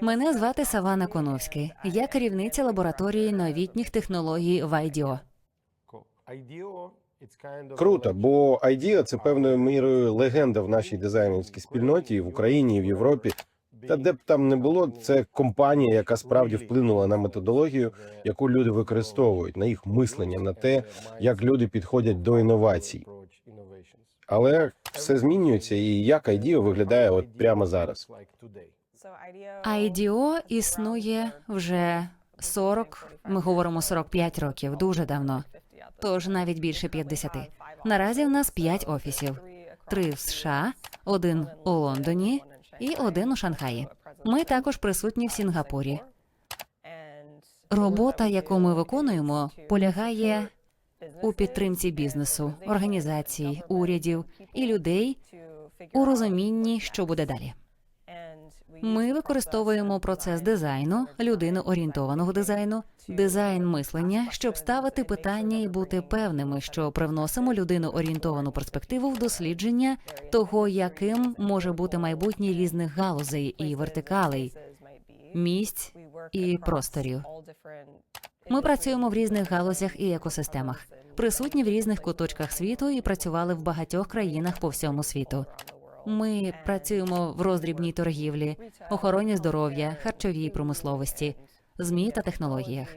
Мене звати Савана Коновський. Я керівниця лабораторії новітніх технологій в IDEO. Круто, бо IDEO – це певною мірою легенда в нашій дизайнерській спільноті і в Україні, і в Європі. Та де б там не було, це компанія, яка справді вплинула на методологію, яку люди використовують, на їх мислення, на те, як люди підходять до інновацій. Але все змінюється, і як IDEO виглядає от прямо зараз. IDEO існує вже 40, ми говоримо 45 років, дуже давно. Тож навіть більше 50. Наразі в нас 5 офісів: три в США, один у Лондоні і один у Шанхаї. Ми також присутні в Сінгапурі. Робота, яку ми виконуємо, полягає у підтримці бізнесу, організацій, урядів і людей у розумінні, що буде далі. Ми використовуємо процес дизайну, людино-орієнтованого дизайну, дизайн мислення, щоб ставити питання і бути певними, що привносимо людино-орієнтовану перспективу в дослідження того, яким може бути майбутнє різних галузей і вертикалей, місць і просторів. Ми працюємо в різних галузях і екосистемах, присутні в різних куточках світу і працювали в багатьох країнах по всьому світу. Ми працюємо в роздрібній торгівлі, охороні здоров'я, харчовій промисловості, змі та технологіях.